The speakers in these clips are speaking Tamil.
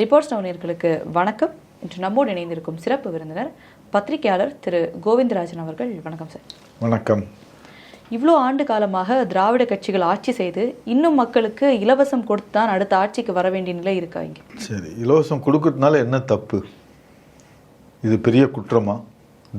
ரிப்போர்ட்ஸ் நவனியர்களுக்கு வணக்கம். இன்று நம்மோடு இணைந்திருக்கும் சிறப்பு விருந்தினர் பத்திரிகையாளர் திரு கோவிந்தராஜன் அவர்கள். வணக்கம் சார். வணக்கம். இவ்வளோ ஆண்டு காலமாக திராவிட கட்சிகள் ஆட்சி செய்து இன்னும் மக்களுக்கு இலவசம் கொடுத்து தான் அடுத்த ஆட்சிக்கு வர வேண்டிய நிலை இருக்கா இங்க? சரி இலவசம் கொடுக்கறதுனால என்ன தப்பு? இது பெரிய குற்றமா?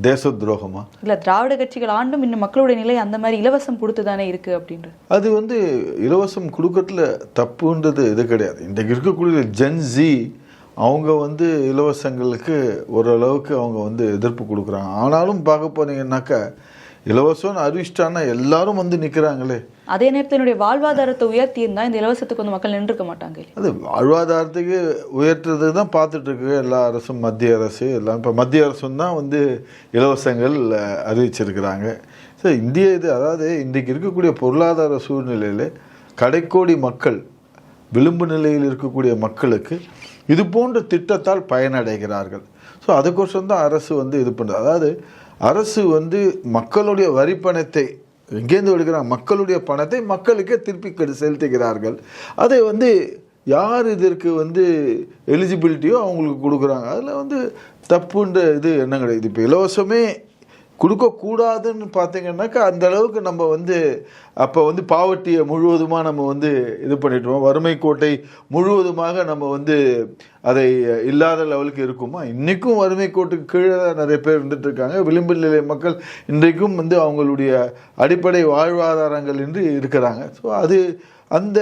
தேச துரோகமா இல்ல திராவிட கட்சிகள் ஆண்டும் இன்னும் மக்களுடைய நிலை அந்த மாதிரி இலவசம் கொடுத்து தானே இருக்கு அப்படின்ற. அது வந்து இலவசம் கொடுக்கறதுல தப்புன்றது இது கிடையாது. இன்றைக்கு இருக்கக்கூடிய ஜென்ஜி அவங்க வந்து இலவசங்களுக்கு ஓரளவுக்கு அவங்க வந்து எதிர்ப்பு கொடுக்குறாங்க. ஆனாலும் பார்க்க போனீங்கன்னாக்கா இலவசம்னு அறிவிச்சிட்டான்னா எல்லாரும் வந்து நிற்கிறாங்களே அதே நேரத்தில் என்னுடைய வாழ்வாதாரத்தை உயர்த்தி இருந்தா இந்த இலவசத்துக்கு வந்து மக்கள் நின்றுக்க மாட்டாங்க? அது வாழ்வாதாரத்துக்கு உயர்த்துறது தான் பார்த்துட்டு இருக்கு எல்லா அரசும் மத்திய அரசு எல்லாம். இப்போ மத்திய அரசும் தான் வந்து இலவசங்கள் அறிவிச்சிருக்கிறாங்க. ஸோ இந்திய இது அதாவது இன்றைக்கு இருக்கக்கூடிய பொருளாதார சூழ்நிலையில் கடைக்கோடி மக்கள் விளிம்பு நிலையில் இருக்கக்கூடிய மக்களுக்கு இது போன்ற திட்டத்தால் பயனடைகிறார்கள். ஸோ அதுக்கோசரம் தான் அரசு வந்து இது பண்ணுறது அதாவது அரசு வந்து மக்களுடைய வரி பணத்தை எங்கேருந்து எடுக்கிறாங்க? மக்களுடைய பணத்தை மக்களுக்கே திருப்பி செலுத்துகிறார்கள். அதை வந்து யார் இதற்கு வந்து எலிஜிபிலிட்டியோ அவங்களுக்கு கொடுக்குறாங்க. அதில் வந்து தப்புன்ற இது என்ன கிடையாது. இப்போ இலவசமே கொடுக்கக்கூடாதுன்னு பார்த்தீங்கன்னாக்கா அந்த அளவுக்கு நம்ம வந்து அப்போ வந்து பாவர்ட்டியை முழுவதுமாக நம்ம வந்து இது பண்ணிட்டோம். வறுமை கோட்டை முழுவதுமாக நம்ம வந்து அதை இல்லாத லெவலுக்கு இருக்குமா? இன்றைக்கும் வறுமை கோட்டுக்கு கீழே தான் நிறைய பேர் இருந்துட்டு இருக்காங்க. விளிம்பு நிலை மக்கள் இன்றைக்கும் வந்து அவங்களுடைய அடிப்படை வாழ்வாதாரங்கள் என்று இருக்கிறாங்க. ஸோ அது அந்த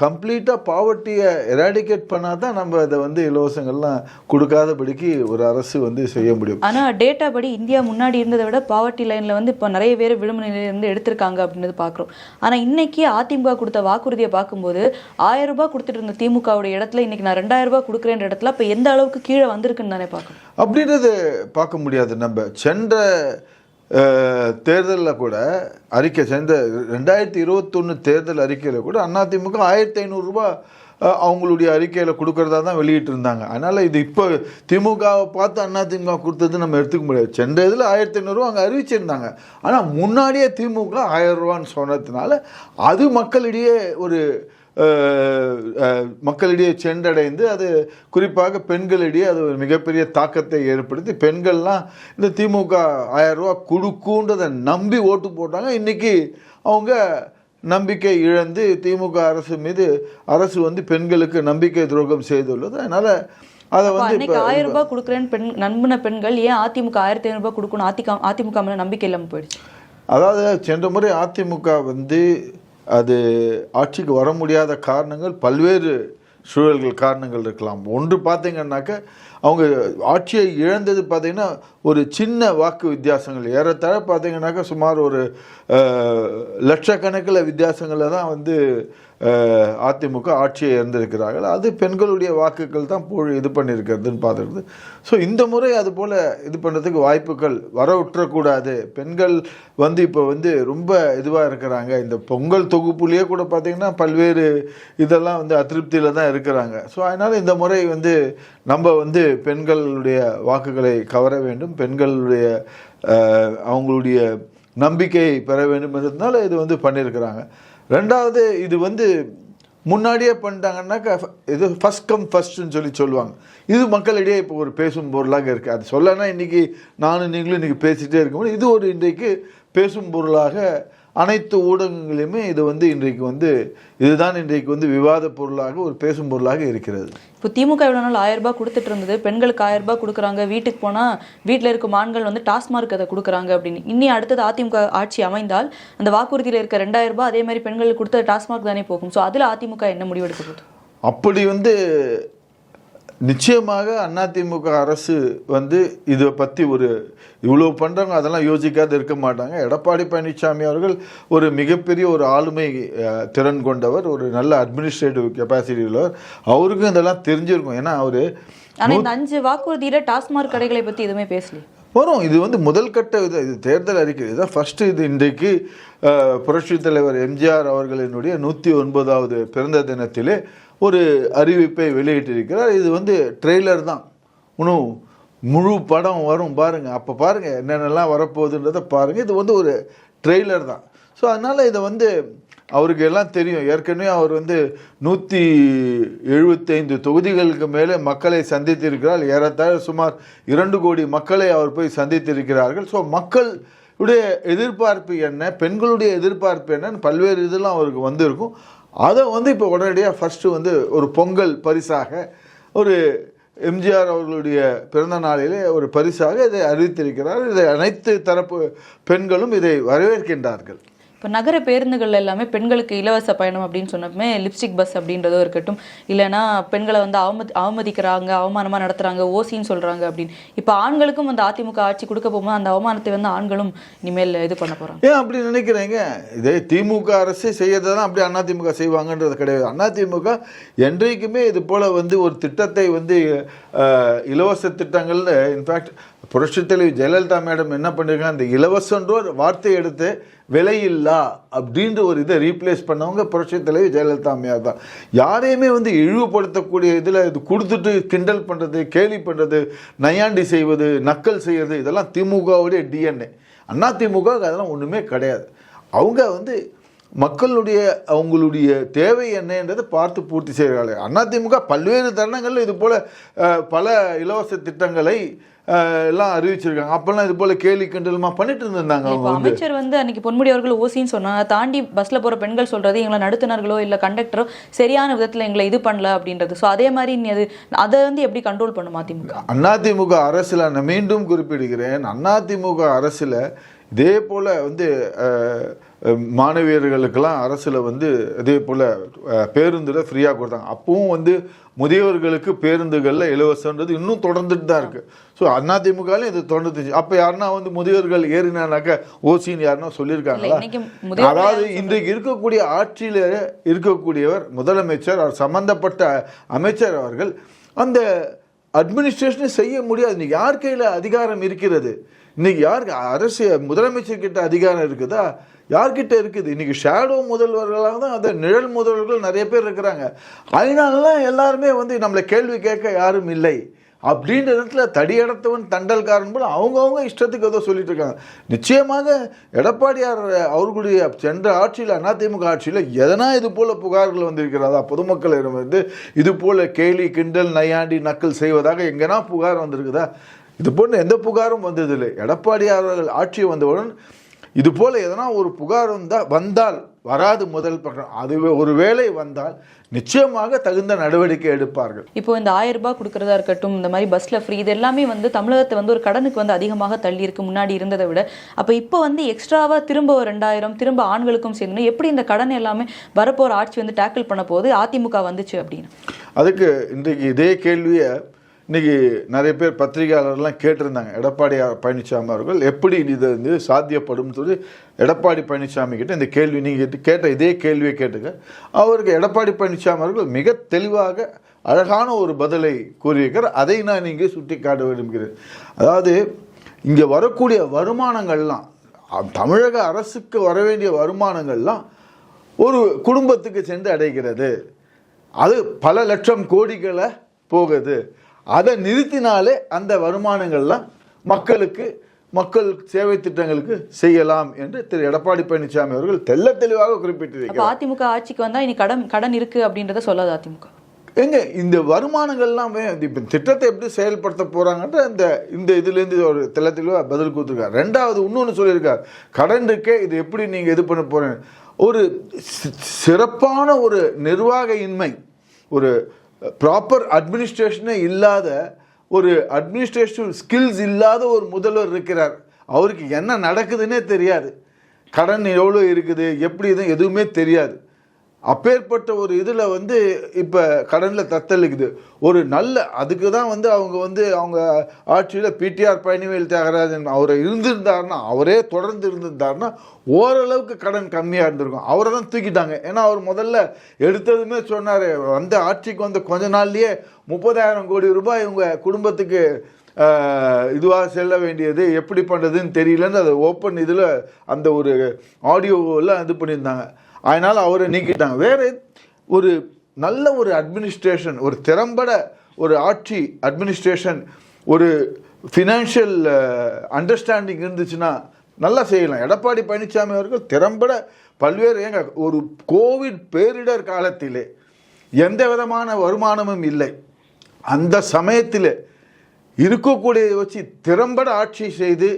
கம்ப்ளீட்டாக பாவர்ட்டியை எராடிகேட் பண்ணால் தான் நம்ம அதை வந்து இலவசங்கள்லாம் கொடுக்காதபடிக்கு ஒரு அரசு வந்து செய்ய முடியும். ஆனா டேட்டா படி இந்தியா முன்னாடி இருந்ததை விட பாவர்ட்டி லைன்ல வந்து இப்போ நிறைய பேர் விளிம்பு நிலையில இருந்து எடுத்திருக்காங்க அப்படின்றது பார்க்குறோம் ஆனா இன்னைக்கு அதிமுக கொடுத்த வாக்குறுதியை பார்க்கும்போது ஆயிரம் ரூபாய் கொடுத்துட்டு இருந்த திமுகவுடைய இடத்துல இன்னைக்கு நான் ரெண்டாயிரம் ரூபாய் கொடுக்குறேன்ற இடத்துல இப்போ எந்த அளவுக்கு கீழே வந்திருக்குன்னு தானே பார்க்கணும். அப்படின்றது பார்க்க முடியாது நம்ம. சென்ற தேர்தலில் கூட அறிக்கை சேர்ந்த ரெண்டாயிரத்தி இருபத்தொன்று தேர்தல் அறிக்கையில் கூட அதிமுக ஆயிரத்தி ஐநூறுரூபா அவங்களுடைய அறிக்கையில் கொடுக்கறதா தான் வெளியிட்டு இருந்தாங்க அதனால் இது இப்போ திமுகவை பார்த்து அதிமுக கொடுத்தது நம்ம எடுத்துக்க முடியாது. சென்ற இதில் ஆயிரத்தி ஐநூறுரூவா அங்கே அறிவிச்சிருந்தாங்க. ஆனால் முன்னாடியே திமுக ஆயிரம் ரூபான்னு சொன்னதுனால அது மக்களிடையே ஒரு மக்களிடையே சென்றடைந்து அது குறிப்பாக பெண்களிடையே அது ஒரு மிகப்பெரிய தாக்கத்தை ஏற்படுத்தி பெண்கள்லாம் இந்த திமுக ஆயிரம் ரூபா கொடுக்குன்றதை நம்பி ஓட்டு போட்டாங்க. இன்னைக்கு அவங்க நம்பிக்கை இழந்து திமுக அரசு மீது அரசு வந்து பெண்களுக்கு நம்பிக்கை துரோகம் செய்துள்ளது. அதனால அதை வந்து இப்போ ஆயிரம் ரூபாய் கொடுக்குறேன்னு பெண் நம்பின பெண்கள் ஏன் அதிமுக ஆயிரத்தி ஐநூறு ரூபாய் கொடுக்கணும்? அதிக அதிமுக மேல நம்பிக்கை இல்லாம போயிடுச்சு. அதாவது சென்ற முறை அதிமுக வந்து அது ஆட்சிக்கு வர முடியாத காரணங்கள் பல்வேறு சூழல்கள் காரணங்கள் இருக்கலாம். ஒன்று பார்த்தீங்கன்னாக்க அவங்க ஆட்சியை இழந்தது பார்த்திங்கன்னா ஒரு சின்ன வாக்கு வித்தியாசங்கள். ஏறத்தாழ பார்த்திங்கனாக்கா சுமார் ஒரு லட்சக்கணக்கில் வித்தியாசங்களில் தான் வந்து அதிமுக ஆட்சியை இழந்திருக்கிறார்கள். அது பெண்களுடைய வாக்குகள் தான் போ இது பண்ணியிருக்கிறதுன்னு பார்த்துருக்குது ஸோ இந்த முறை அது போல் இது பண்ணுறதுக்கு வாய்ப்புகள் வர விட்டுறக்கூடாது பெண்கள் வந்து இப்போ வந்து ரொம்ப இதுவாக இருக்கிறாங்க. இந்த பொங்கல் தொகுப்புலேயே கூட பார்த்திங்கன்னா பல்வேறு இதெல்லாம் வந்து அதிருப்தியில் தான் இருக்கிறாங்க. ஸோ அதனால் இந்த முறை வந்து நம்ம வந்து பெண்களுடைய வாக்குகளை கவர வேண்டும். பெண்களுடைய அவங்களுடைய நம்பிக்கையை பெற வேண்டும். என்றதுனால இது வந்து பண்ணியிருக்கிறாங்க. ரெண்டாவது இது வந்து முன்னாடியே பண்ணிட்டாங்கன்னாக்கா இது ஃபஸ்ட் கம் ஃபஸ்ட்டுன்னு சொல்லி சொல்லுவாங்க. இது மக்களிடையே இப்போ ஒரு பேசும் பொருளாக இருக்குது அது சொல்லனா இன்றைக்கி நானும் நீங்களும் இன்றைக்கி பேசிகிட்டே இருக்க முடியும். இது ஒரு இன்றைக்கு பேசும் பொருளாக அனைத்து ஊடகங்களையுமே இது வந்து இன்றைக்கு வந்து இதுதான் இன்றைக்கு வந்து விவாத பொருளாக ஒரு பேசும் பொருளாக இருக்கிறது. இப்போ திமுக இவ்வளவு நாள் ஆயிரம் ரூபாய் கொடுத்துட்டு இருந்தது. பெண்களுக்கு ஆயிரம் ரூபாய் கொடுக்குறாங்க. வீட்டுக்கு போனா வீட்டில் இருக்கும் ஆண்கள் வந்து டாஸ்மார்க் அதை கொடுக்குறாங்க அப்படின்னு. இனி அடுத்தது அதிமுக ஆட்சி அமைந்தால் அந்த வாக்குறுதியில் இருக்க ரெண்டாயிரம் ரூபாய் அதே மாதிரி பெண்களுக்கு கொடுத்த டாஸ்மார்க் தானே போகும். ஸோ அதில் அதிமுக என்ன முடிவெடுக்க போகுது? அப்படி வந்து நிச்சயமாக அதிமுக அரசு வந்து இதை பற்றி ஒரு இவ்வளோ பண்ணுறாங்க அதெல்லாம் யோசிக்காது இருக்க மாட்டாங்க. எடப்பாடி பழனிசாமி அவர்கள் ஒரு மிகப்பெரிய ஒரு ஆளுமை திறன் கொண்டவர் ஒரு நல்ல அட்மினிஸ்ட்ரேட்டிவ் கெப்பாசிட்டி உள்ளவர். அவருக்கும் இதெல்லாம் தெரிஞ்சிருக்கும். ஏன்னா அவர் ஆனா இந்த அஞ்சு வாக்குறுதியில டாஸ்மார்க் கடைகளை பத்தி எதுவுமே பேசலையே. வரும். இது வந்து முதல் கட்ட இது இது தேர்தல் அறிக்கை. இதுதான் ஃபஸ்ட்டு இது இன்றைக்கு புரட்சித் தலைவர் எம்ஜிஆர் அவர்களினுடைய நூற்றி ஒன்பதாவது பிறந்த தினத்திலே ஒரு அறிவிப்பை வெளியிட்டிருக்கிறார். இது வந்து ட்ரெய்லர் தான். இன்னும் முழு படம் வரும் பாருங்கள் அப்போ பாருங்கள் என்னென்னலாம் வரப்போகுதுன்றதை பாருங்கள் இது வந்து ஒரு ட்ரெய்லர் தான். ஸோ அதனால் இதை வந்து அவருக்கு எல்லாம் தெரியும். ஏற்கனவே அவர் வந்து நூற்றி எழுபத்தைந்து தொகுதிகளுக்கு மேலே மக்களை சந்தித்திருக்கிறார். ஏறத்தாழ சுமார் இரண்டு கோடி மக்களை அவர் போய் சந்தித்திருக்கிறார்கள். ஸோ மக்கள் உடைய எதிர்பார்ப்பு என்ன பெண்களுடைய எதிர்பார்ப்பு என்னன்னு பல்வேறு இதெல்லாம் அவருக்கு வந்திருக்கும். அதை வந்து இப்போ உடனடியாக ஃபஸ்ட்டு வந்து ஒரு பொங்கல் பரிசாக ஒரு எம்ஜிஆர் அவர்களுடைய பிறந்த நாளிலே ஒரு பரிசாக இதை அறிவித்திருக்கிறார். இதை அனைத்து தரப்பு பெண்களும் இதை வரவேற்கின்றார்கள். இப்போ நகர பேருந்துகள் எல்லாமே பெண்களுக்கு இலவச பயணம் அப்படின்னு சொன்னப்பமே லிப்ஸ்டிக் பஸ் அப்படின்றதோ இருக்கட்டும். இல்லைன்னா பெண்களை வந்து அவமதி அவமதிக்கிறாங்க அவமானமாக நடத்துகிறாங்க ஓசின்னு சொல்கிறாங்க அப்படின்னு. இப்போ ஆண்களுக்கும் அந்த அதிமுக ஆட்சி கொடுக்க போகும்போது அந்த அவமானத்தை வந்து ஆண்களும் இனிமேல் இது பண்ண போகிறாங்க ஏன் அப்படி நினைக்கிறீங்க? இதே திமுக அரசு செய்யறதுதான் அப்படி அதிமுக செய்வாங்கன்றது கிடையாது. அதிமுக என்றைக்குமே இது போல் வந்து ஒரு திட்டத்தை வந்து இலவச திட்டங்கள்னு இன்ஃபேக்ட் புரட்சித்தலைவி ஜெயலலிதா மேடம் என்ன பண்ணிருக்காங்க? அந்த இலவசன்ற ஒரு வார்த்தை எடுத்து விலையில்லா அப்படின்ற ஒரு இதை ரீப்ளேஸ் பண்ணவங்க புரட்சித்தலைவி ஜெயலலிதா அம்மையார் தான். யாரையுமே வந்து இழிவுபடுத்தக்கூடிய இதில் இது கொடுத்துட்டு கிண்டல் பண்ணுறது கேலி பண்ணுறது நையாண்டி செய்வது நக்கல் செய்கிறது இதெல்லாம் திமுகவுடைய டிஎன்ஏ அண்ணா திமுக அதெல்லாம் ஒன்றுமே கிடையாது. அவங்க வந்து மக்களுடைய அவங்களுடைய தேவை என்னன்றதை பார்த்து பூர்த்தி செய்கிறார்கள். அதிமுக பல்வேறு தருணங்களில் இது போல் பல இலவச திட்டங்களை எல்லாம் அறிவிச்சிருக்காங்க. அப்பெல்லாம் இது போல கேலி கிண்டலுமா பண்ணிட்டு இருந்திருந்தாங்க அவங்க அமைச்சர் வந்து அன்னைக்கு பொன்முடி அவர்கள் ஓசின்னு சொன்னாங்க. தாண்டி பஸ்ல போற பெண்கள் சொல்றது எங்களை நடத்துனர்களோ இல்ல கண்டக்டரோ சரியான விதத்துல எங்களை இது பண்ணல அப்படின்றது. ஸோ அதே மாதிரி நீ அது அதை வந்து எப்படி கண்ட்ரோல் பண்ணும் அதிமுக அதிமுக அரசில் நான் மீண்டும் குறிப்பிடுகிறேன். அதிமுக அரசில் இதே போல் வந்து மாணவியர்களுக்கெல்லாம் அரசில் வந்து இதே போல் பேருந்தில் ஃப்ரீயாக கொடுத்தாங்க அப்பவும் வந்து முதியவர்களுக்கு பேருந்துகளில் இலவசன்றது இன்னும் தொடர்ந்துட்டு தான் இருக்குது ஸோ அதிமுகலையும் இது தொடர்ந்துச்சு அப்போ யாருன்னா வந்து முதியவர்கள் ஏறினானாக்க ஓசின்னு யாருன்னா சொல்லியிருக்காங்களா? அதாவது இன்றைக்கு இருக்கக்கூடிய ஆட்சியில் இருக்கக்கூடியவர் முதலமைச்சர் அவர் சம்பந்தப்பட்ட அமைச்சர் அவர்கள் அந்த அட்மினிஸ்ட்ரேஷனை செய்ய முடியாது. இன்னைக்கு யார் கையில் அதிகாரம் இருக்கிறது? இன்னைக்கு யாருக்கு அரசு முதலமைச்சர் கிட்ட அதிகாரம் இருக்குதா? யார்கிட்ட இருக்குது? இன்றைக்கி ஷேடோ முதல்வர்களாக தான் அந்த நிழல் முதல்வர்கள் நிறைய பேர் இருக்கிறாங்க. அதனாலலாம் எல்லாருமே வந்து நம்மளை கேள்வி கேட்க யாரும் இல்லை. அப்படின்ற இடத்துல தடியடத்தவன் தண்டல்காரன் போல அவங்கவுங்க இஷ்டத்துக்கு ஏதோ சொல்லிட்டு இருக்காங்க. நிச்சயமாக எடப்பாடியார் அவர்களுடைய சென்ற ஆட்சியில் அதிமுக ஆட்சியில் எதனா இது போல புகார்கள் வந்திருக்கிறதா? பொதுமக்களிடம் வந்து இது போல கேலி கிண்டல் நையாண்டி நக்கல் செய்வதாக எங்கன்னா புகார் வந்திருக்குதா? இது போன்ற எந்த புகாரும் வந்ததில்லை. எடப்பாடியார் ஆட்சி வந்தவுடன் இது போல எதனா ஒரு புகார் வந்தா வந்தால் வராது முதல் பக்கம். அதுவே ஒரு வேளை வந்தால் நிச்சயமாக தகுந்த நடவடிக்கை எடுப்பார்கள். இப்போ இந்த ஆயிரம் ரூபாய் கொடுக்கறதா இருக்கட்டும் இந்த மாதிரி பஸ்ல ஃப்ரீ இது எல்லாமே வந்து தமிழகத்தை வந்து ஒரு கடனுக்கு வந்து அதிகமாக தள்ளி இருக்கு முன்னாடி இருந்ததை விட. அப்ப இப்போ வந்து எக்ஸ்ட்ராவா திரும்ப ஒரு ரெண்டாயிரம் திரும்ப ஆண்களுக்கும் சேர்ந்து எப்படி இந்த கடன் எல்லாமே வரப்போற ஆட்சி வந்து டேக்கிள் பண்ண போகுது அதிமுக வந்துச்சு அப்படின்னு? அதுக்கு இன்றைக்கு இதே கேள்வியை இன்னைக்கு நிறைய பேர் பத்திரிகையாளர்லாம் கேட்டிருந்தாங்க எடப்பாடி பழனிசாமி அவர்கள் எப்படி இது வந்து சாத்தியப்படும் சொல்லி எடப்பாடி பழனிசாமி கிட்ட இந்த கேள்வி நீங்கள் கேட்ட இதே கேள்வியை கேட்டுங்க அவருக்கு எடப்பாடி பழனிசாமி அவர்கள் மிக தெளிவாக அழகான ஒரு பதிலை கூறியிருக்கிறார். அதை நான் இங்கே சுட்டி காட்ட விரும்புகிறேன். அதாவது இங்கே வரக்கூடிய வருமானங்கள்லாம் தமிழக அரசுக்கு வர வேண்டிய வருமானங்கள்லாம் ஒரு குடும்பத்துக்கு சென்று அடைகிறது. அது பல லட்சம் கோடிகளை போகுது. அதை நிறுத்தினாலே அந்த வருமானங்கள்லாம் மக்களுக்கு மக்கள் சேவை திட்டங்களுக்கு செய்யலாம் என்று திரு எடப்பாடி பழனிசாமி அவர்கள் தெள்ள தெளிவாக குறிப்பிட்டிருக்கிறார். அதிமுக ஆட்சிக்கு வந்தா இனி கடன் கடன் இருக்கு அப்படின்றத சொல்லாது அதிமுக. எங்க இந்த வருமானங்கள்லாமே இப்போ திட்டத்தை எப்படி செயல்படுத்த போறாங்கன்ற இந்த இந்த இதுலேருந்து ஒரு தெள்ள தெளிவாக பதில் கொடுத்துருக்காரு. ரெண்டாவது இன்னொன்று சொல்லியிருக்கார். கடன் இருக்கே இது எப்படி நீங்கள் இது பண்ண போறீங்க? ஒரு சிறப்பான ஒரு நிர்வாக இன்மை ஒரு ப்ராப்பர் அட்மினிஸ்ட்ரேஷனே இல்லாத ஒரு அட்மினிஸ்ட்ரேஷன் ஸ்கில்ஸ் இல்லாத ஒரு முதல்வர் இருக்கிறார். அவருக்கு என்ன நடக்குதுன்னே தெரியாது. கடன் எவ்வளோ இருக்குது எப்படி இது எதுவுமே தெரியாது. அப்பேற்பட்ட ஒரு இதில் வந்து இப்போ கடனில் தத்தளிக்குது. ஒரு நல்ல அதுக்கு தான் வந்து அவங்க வந்து அவங்க ஆட்சியில் பிடிஆர் பழனிவேல் தியாகராஜன் அவர் இருந்திருந்தாருன்னா அவரே தொடர்ந்து இருந்திருந்தாருன்னா ஓரளவுக்கு கடன் கம்மியாக இருந்திருக்கும். அவரை தான் தூக்கிட்டாங்க. ஏன்னா அவர் முதல்ல எடுத்ததுமே சொன்னார் வந்த ஆட்சிக்கு வந்த கொஞ்ச நாள்லேயே முப்பதாயிரம் கோடி ரூபாய் இவங்க குடும்பத்துக்கு இதுவாக செல்ல வேண்டியது எப்படி பண்ணுறதுன்னு தெரியலன்னு அதை ஓப்பன் இதில் அந்த ஒரு ஆடியோவெல்லாம் இது பண்ணியிருந்தாங்க. அதனால் அவரை நீக்கிட்டாங்க. வேறு ஒரு நல்ல ஒரு அட்மினிஸ்ட்ரேஷன் ஒரு திறம்பட ஒரு ஆட்சி அட்மினிஸ்ட்ரேஷன் ஒரு ஃபினான்ஷியல் அண்டர்ஸ்டாண்டிங் இருந்துச்சுன்னா நல்லா செய்யலாம். எடப்பாடி பழனிசாமி அவர்கள் திறம்பட பல்வேறு ஏங்க ஒரு கோவிட் பேரிடர் காலத்திலே எந்த விதமான வருமானமும் இல்லை. அந்த சமயத்தில் இருக்கக்கூடிய வச்சு திறம்பட ஆட்சி செய்து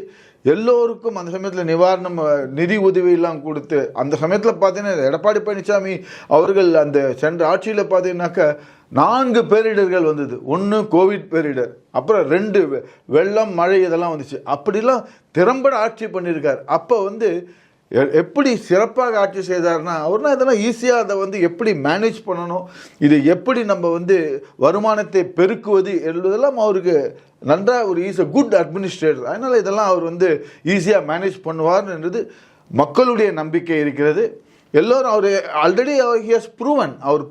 எல்லோருக்கும் அந்த சமயத்தில் நிவாரணம் நிதி உதவியெல்லாம் கொடுத்து அந்த சமயத்தில் பார்த்தீங்கன்னா எடப்பாடி பழனிசாமி அவர்கள் அந்த சென்ற ஆட்சியில் பார்த்தீங்கன்னாக்கா நான்கு பேரிடர்கள் வந்தது. ஒன்று கோவிட் பேரிடர் அப்புறம் ரெண்டு வெ- வெள்ளம் மழை இதெல்லாம் வந்துச்சு. அப்படிலாம் திறம்பட ஆட்சி பண்ணியிருக்கார். அப்போ வந்து எப்படி சிறப்பாக ஆட்சி செய்தார்னா அவர்னா இதெல்லாம் ஈஸியாக அதை வந்து எப்படி மேனேஜ் பண்ணணும் இது எப்படி நம்ம வந்து வருமானத்தை பெருக்குவது என்பதெல்லாம் அவருக்கு நன்றாக ஒரு ஈஸ் அ குட் அட்மினிஸ்ட்ரேட்டர் அதனால் இதெல்லாம் அவர் வந்து ஈஸியாக மேனேஜ் பண்ணுவார்ன்றது மக்களுடைய நம்பிக்கை இருக்கிறது. எல்லோரும் அவர் ஆல்ரெடி அவர் ஹியஸ் ப்ரூவன் அவர்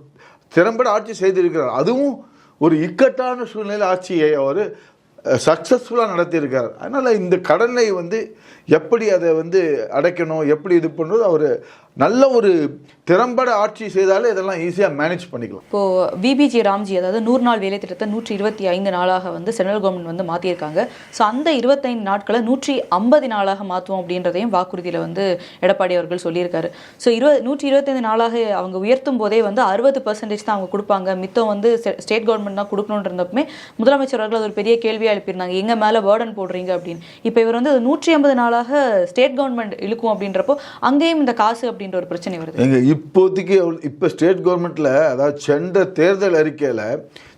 திறம்பட ஆட்சி செய்திருக்கிறார். அதுவும் ஒரு இக்கட்டான சூழ்நிலை ஆட்சியை அவர் சக்ஸஸ்ஃபுல்லாக நடத்தியிருக்கார். அதனால் இந்த கடனை வந்து எப்படி அதை வந்து அடைக்கணும் எப்படி இது பண்ணுறது அவர் நல்ல ஒரு திறம்பட ஆட்சி செய்தாலே இதெல்லாம் ஈஸியாக மேனேஜ் பண்ணிக்கலாம். இப்போ விபிஜி ராம்ஜி அதாவது நூறு நாள் வேலை திட்டத்தை நூற்றி இருபத்தி ஐந்து நாளாக வந்து சென்ட்ரல் கவர்மெண்ட் வந்து மாற்றியிருக்காங்க ஸோ அந்த இருபத்தைந்து நாட்களை நூற்றி ஐம்பது நாளாக மாற்றுவோம் அப்படின்றதையும் வாக்குறுதியில் வந்து எடப்பாடி அவர்கள் சொல்லியிருக்காரு. ஸோ இருபது நூற்றி இருபத்தைந்து நாளாக அவங்க உயர்த்தும் போதே வந்து அறுபது பர்சன்டேஜ் தான் அவங்க கொடுப்பாங்க. மித்தம் வந்து ஸ்டேட் கவர்மெண்ட் தான் கொடுக்கணும்னு இருந்தப்பமே முதலமைச்சர் அவர்கள் அது ஒரு பெரிய கேள்வியாக எழுப்பியிருந்தாங்க. எங்கள் மேலே பேர்டன் போடுறீங்க அப்படின்னு. இப்போ இவர் வந்து நூற்றி ஐம்பது நாளாக ஸ்டேட் கவர்மெண்ட் இழுக்கும் அப்படின்றப்போ அங்கேயும் இந்த காசு அப்படின்னு அப்படின்ற ஒரு பிரச்சனை வருது. எங்க இப்போதைக்கு இப்போ ஸ்டேட் கவர்மெண்ட்ல அதாவது சென்ற தேர்தல் அறிக்கையில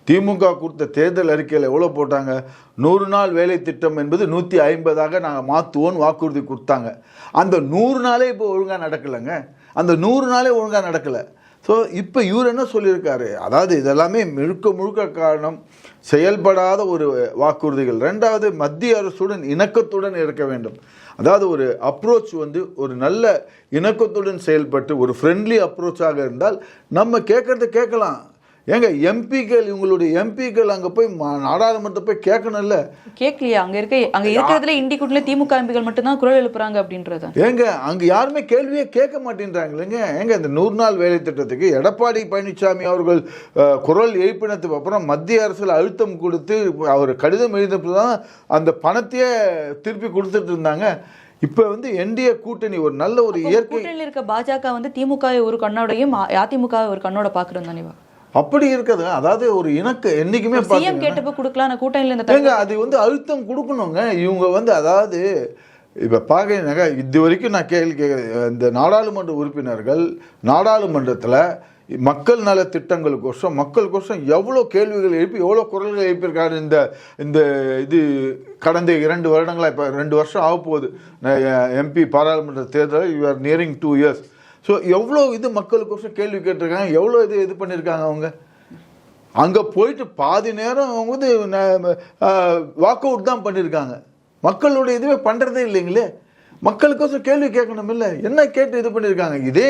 திமுக கொடுத்த தேர்தல் அறிக்கையில் எவ்வளோ போட்டாங்க? நூறு நாள் வேலை திட்டம் என்பது நூற்றி ஐம்பதாக நாங்கள் மாற்றுவோன்னு வாக்குறுதி கொடுத்தாங்க. அந்த நூறு நாளே இப்போ ஒழுங்காக நடக்கலைங்க. அந்த நூறு நாளே ஒழுங்காக நடக்கலை. ஸோ இப்போ இவர் என்ன சொல்லியிருக்காரு? அதாவது இதெல்லாமே முழுக்க முழுக்க காரணம். செயல்படாத ஒரு வாக்குறுதிகள். ரெண்டாவது மத்திய அரசுடன் இணக்கத்துடன் இருக்க வேண்டும். அதாவது ஒரு அப்ரோச் வந்து ஒரு நல்ல இணக்கத்துடன் செயல்பட்டு ஒரு ஃப்ரெண்ட்லி அப்ரோச்சாக இருந்தால் நம்ம கேட்கறத கேட்கலாம். ஏங்க எம்பிக்கள் இவங்களுடைய எம்பிக்கள் அங்கே போய் நாடாளுமன்றத்தை போய் கேட்கணும்ல? கேட்கலையா அங்க இருக்க அங்க இருக்கிறதுல இண்டி கூட்டில திமுக எம்பிகள் மட்டும்தான் குரல் எழுப்புறாங்க அப்படின்றது. ஏங்க அங்க யாருமே கேள்வியே கேட்க மாட்டேன்றாங்களேங்க. ஏங்க இந்த நூறு நாள் வேலை திட்டத்துக்கு எடப்பாடி பழனிசாமி அவர்கள் குரல் எழுப்பினதுக்கு அப்புறம் மத்திய அரசில் அழுத்தம் கொடுத்து அவர் கடிதம் எழுதினப்போ தான் அந்த பணத்தையே திருப்பி கொடுத்துட்டு இருந்தாங்க. இப்போ வந்து என்டிஏ கூட்டணி ஒரு நல்ல ஒரு இயற்கை கூட்டணியில் இருக்க பாஜக வந்து திமுக ஒரு கண்ணோடையும் அதிமுக ஒரு கண்ணோட பாக்குறோம் தானே அப்படி இருக்குது. அதாவது ஒரு இணக்க என்னைக்குமே சிஎம் கேட்டப்ப கொடுக்கலாம் கூட்டணியில இந்த அது வந்து அழுத்தம் கொடுக்கணுங்க. இவங்க வந்து அதாவது இப்போ பார்க்குறீங்க இது வரைக்கும் நான் கேள்வி கேட்குறேன். இந்த நாடாளுமன்ற உறுப்பினர்கள் நாடாளுமன்றத்தில் மக்கள் நல திட்டங்களுக்கோசம் மக்களுக்கோசம் எவ்வளோ கேள்விகள் எழுப்பி எவ்வளோ குரல்கள் எழுப்பியிருக்காரு இந்த இந்த இது கடந்த இரண்டு வருடங்களா இப்போ ரெண்டு வருஷம் ஆக போகுது எம்பி பாராளுமன்ற தேர்தல் you are nearing two years so எவ்வளோ இது மக்களுக்கோசம் கேள்வி கேட்டிருக்காங்க எவ்வளோ இது இது பண்ணியிருக்காங்க அவங்க? அங்கே போயிட்டு பாதி நேரம் அவங்க வந்து வாக் அவுட் தான் பண்ணியிருக்காங்க மக்களோட இதுவே பண்ணுறதே இல்லைங்களே? மக்களுக்கோசம் கேள்வி கேட்கணும் இல்லை என்ன கேட்டு இது பண்ணியிருக்காங்க இதே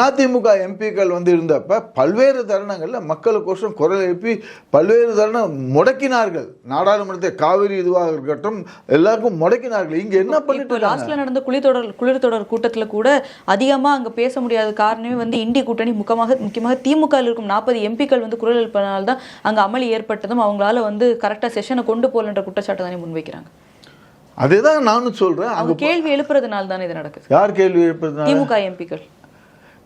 அதிமுக எம்பிக்கள் வந்து இருந்தப்ப பல்வேறு தருணங்களில் மக்களுக்கோசம் குரல் எழுப்பி பல்வேறு தருணம் முடக்கினார்கள். நாடாளுமன்றத்தை காவிரி இதுவாக இருக்கட்டும் எல்லாருக்கும் முடக்கினார்கள். இங்க என்ன பண்ணிட்டு? லாஸ்ட்ல நடந்த குளிர்தொடர் குளிர்தொடர் கூட்டத்துல கூட அதிகமா அங்க பேச முடியாத காரணமே வந்து இந்தி கூட்டணி முக்கியமாக முக்கியமாக திமுக இருக்கும் நாற்பது எம்பிக்கள் வந்து குரல் எழுப்பினால தான் அங்க அமளி ஏற்பட்டதும் அவங்களால வந்து கரெக்டா செஷனை கொண்டு போகலன்ற குற்றச்சாட்டை தானே முன்வைக்கிறாங்க. அதேதான் நானும் சொல்றேன். அவங்க கேள்வி எழுப்புறதுனால தானே இது நடக்குது. யார் கேள்வி எழுப்புறதுனால? திமுக எம்பிக்கள்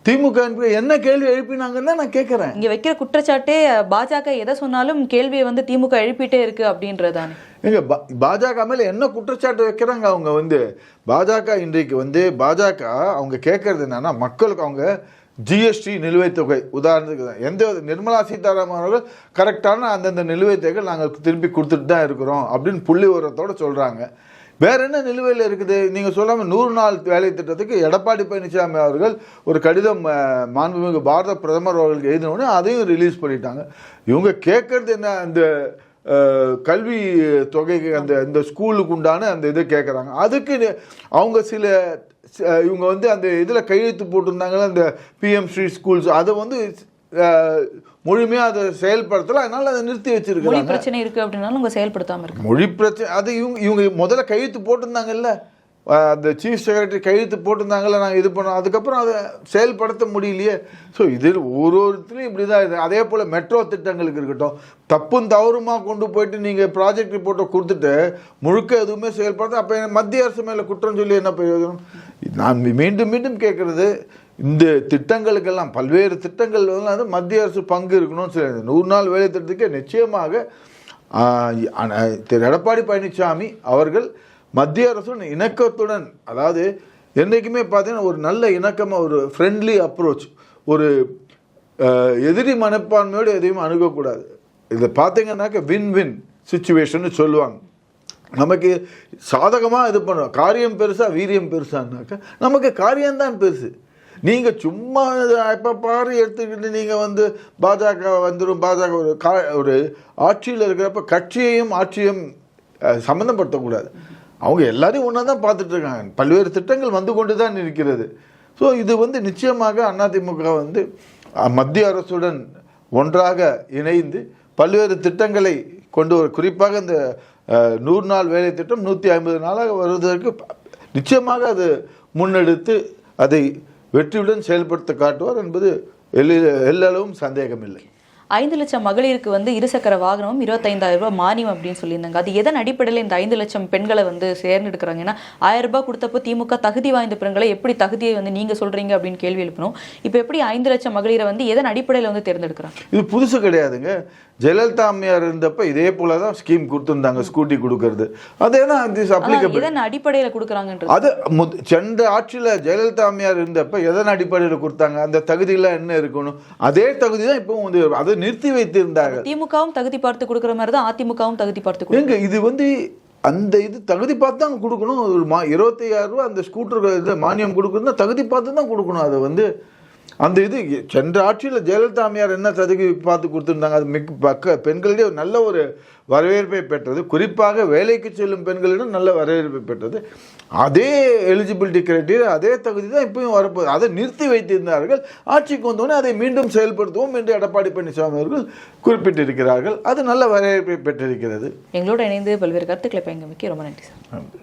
திமுக என்ன கேள்வி எழுப்பினாங்கன்னு நான் கேட்கறேன். இங்க வைக்கிற குற்றச்சாட்டே பாஜக எதை சொன்னாலும் கேள்வியை வந்து திமுக எழுப்பிட்டே இருக்கு அப்படின்றதானே. ஏங்க பா- பாஜக மேல என்ன குற்றச்சாட்டு வைக்கிறாங்க அவங்க வந்து? பாஜக இன்றைக்கு வந்து பாஜக அவங்க கேட்கறது என்னன்னா மக்களுக்கு அவங்க ஜிஎஸ்டி நிலுவைத் தொகை. உதாரணத்துக்கு தான். எந்த நிர்மலா சீதாராமன் அவர்கள் கரெக்டான அந்தந்த நிலுவைத் தொகை நாங்கள் திருப்பி கொடுத்துட்டு தான் இருக்கிறோம் அப்படின்னு புள்ளி விவரத்தோட சொல்றாங்க. வேற என்ன நிலுவையில் இருக்குது? நீங்க சொல்லாம நூறு நாள் வேலை திட்டத்துக்கு எடப்பாடி பழனிசாமி அவர்கள் ஒரு கடிதம் மாண்புமிகு பாரத பிரதமர் அவர்களுக்கு எழுதினோடனே அதையும் ரிலீஸ் பண்ணிட்டாங்க. இவங்க கேட்கறது என்ன? அந்த கல்வி தொகைக்கு அந்த இந்த ஸ்கூலுக்கு உண்டான அந்த இதை கேட்குறாங்க. அதுக்கு அவங்க சில இவங்க வந்து அந்த இதில் கையெழுத்து போட்டிருந்தாங்களே அந்த பிஎம் ஸ்ரீ ஸ்கூல்ஸ் அதை வந்து அஹ், முழுமையா அதை செயல்படுத்தல அதனால அதை நிறுத்தி மொழி வச்சிருக்காங்க பிரச்சனை இருக்கு அப்படின்னாலும் உங்க செயல்படுத்தாம இருக்கு மொழி பிரச்சனை அது இவங்க இவங்க முதல்ல கையெழுத்து போட்டிருந்தாங்கல்ல? அந்த சீஃப் செக்ரட்டரி கையெழுத்து போட்டிருந்தாங்கல்ல நாங்கள் இது பண்ணோம் அதுக்கப்புறம் அதை செயல்படுத்த முடியலையே. ஸோ இதில் ஒரு ஒருத்தரும் இப்படி தான் இது அதே போல் மெட்ரோ திட்டங்களுக்கு இருக்கட்டும் தப்பும் தவறுமா கொண்டு போயிட்டு நீங்கள் ப்ராஜெக்ட் ரிப்போர்ட்டை கொடுத்துட்டு முழுக்க எதுவுமே செயல்படுத்த அப்போ மத்திய அரசு மேலே குற்றம் சொல்லி என்ன பிரயோஜனம்? நான் மீண்டும் மீண்டும் கேட்குறது இந்த திட்டங்களுக்கெல்லாம் பல்வேறு திட்டங்கள் வந்து மத்திய அரசு பங்கு இருக்கணும்னு சொல்லி நூறு நாள் வேலை திட்டத்துக்கு நிச்சயமாக திரு எடப்பாடி பழனிசாமி அவர்கள் மத்திய அரசுடன் இணக்கத்துடன் அதாவது என்றைக்குமே பார்த்தீங்கன்னா ஒரு நல்ல இணக்கமாக ஒரு ஃப்ரெண்ட்லி அப்ரோச் ஒரு எதிரி மனப்பான்மையோடு எதையும் அணுகக்கூடாது. இதை பார்த்தீங்கன்னாக்க வின் வின் சுச்சுவேஷன் சொல்லுவாங்க. நமக்கு சாதகமாக இது பண்ணுவோம். காரியம் பெருசாக வீரியம் பெருசான்னாக்கா நமக்கு காரியம்தான் பெருசு. நீங்கள் சும்மா எப்போ பாரு எடுத்துக்கிட்டு நீங்கள் வந்து பாஜக வந்துடும் பாஜக ஒரு கா ஒரு ஆட்சியில் இருக்கிறப்ப கட்சியையும் ஆட்சியும் சம்மந்தப்படுத்தக்கூடாது அவங்க எல்லாரையும் ஒன்றா தான் பார்த்துட்டு இருக்காங்க. பல்வேறு திட்டங்கள் வந்து கொண்டு தான் இருக்கிறது. ஸோ இது வந்து நிச்சயமாக அதிமுக வந்து மத்திய அரசுடன் ஒன்றாக இணைந்து பல்வேறு திட்டங்களை கொண்டு வர குறிப்பாக இந்த நூறு நாள் வேலை திட்டம் நூற்றி ஐம்பது நாளாக வருவதற்கு நிச்சயமாக அது முன்னெடுத்து அதை வெற்றியுடன் செயல்படுத்த காட்டுவார் என்பது எல்லளவும் சந்தேகமில்லை. ஐந்து லட்சம் மகளிருக்கு வந்து இருசக்கர வாகனமும் இருபத்தைந்தாயிரம் ரூபாய் மானியம் அப்படின்னு சொல்லியிருந்தாங்க. அது எதன் அடிப்படையில் இந்த ஐந்து லட்சம் பெண்களை வந்து சேர்ந்தெடுக்கிறாங்க ஏன்னா ஆயிரம் ரூபாய் கொடுத்தப்போ திமுக தகுதி வாய்ந்த பெண்களை எப்படி தகுதியை வந்து நீங்க சொல்றீங்க அப்படின்னு கேள்வி எழுப்பணும் இப்போ எப்படி ஐந்து லட்சம் மகளிரை வந்து எதன் அடிப்படையில் வந்து தேர்ந்தெடுக்கிறாங்க? இது புதுசு கிடையாதுங்க. ஜெயலலிதா அம்மையார் இருந்தப்ப இதே போல தான் ஸ்கீம் கொடுத்துருந்தாங்க ஸ்கூட்டி கொடுக்கறது. அதே தான் திஸ் ஆனா அப்ளிகபிள் எதன் அடிப்படையில் கொடுக்குறாங்கன்றது. அது சென்ற ஆட்சியில் ஜெயலலிதா அம்மையார் இருந்தப்ப எதன் அடிப்படையில் கொடுத்தாங்க? அந்த தகுதியெல்லாம் என்ன இருக்கணும்? அதே தகுதி தான் இப்பவும் வந்து அதை நிறுத்தி வைத்திருந்தார்கள். திமுகவும் தகுதி பார்த்து கொடுக்குற மாதிரி தான் அதிமுகவும் தகுதி பார்த்து ஏங்க இது வந்து அந்த இது தகுதி பார்த்து தான் கொடுக்கணும். ஒரு மா இருபத்தையாயிரம் ரூபா அந்த ஸ்கூட்டர் இது மானியம் கொடுக்கணும்னா தகுதி பார்த்து தான் கொடுக்கணும். அதை வந்து அந்த இது சென்ற ஆட்சியில் ஜெயலலிதா அம்மையார் என்ன தகுதி பார்த்து கொடுத்துருந்தாங்க? அது மிக பக்க பெண்களிடையே ஒரு நல்ல ஒரு வரவேற்பை பெற்றது. குறிப்பாக வேலைக்கு செல்லும் பெண்களிடம் நல்ல வரவேற்பை பெற்றது. அதே எலிஜிபிலிட்டி கிரைட்டீரியா அதே தகுதி தான் இப்பயும் வரப்போகுது. அதை நிறுத்தி வைத்திருந்தார்கள். ஆட்சிக்கு வந்தோடனே அதை மீண்டும் செயல்படுத்துவோம் என்று எடப்பாடி பழனிசாமி அவர்கள் குறிப்பிட்டிருக்கிறார்கள். அது நல்ல வரவேற்பை பெற்றிருக்கிறது. எங்களோட இணைந்து பல்வேறு கருத்துக்களை பயங்கமிக்க ரொம்ப நன்றி சார். நன்றி.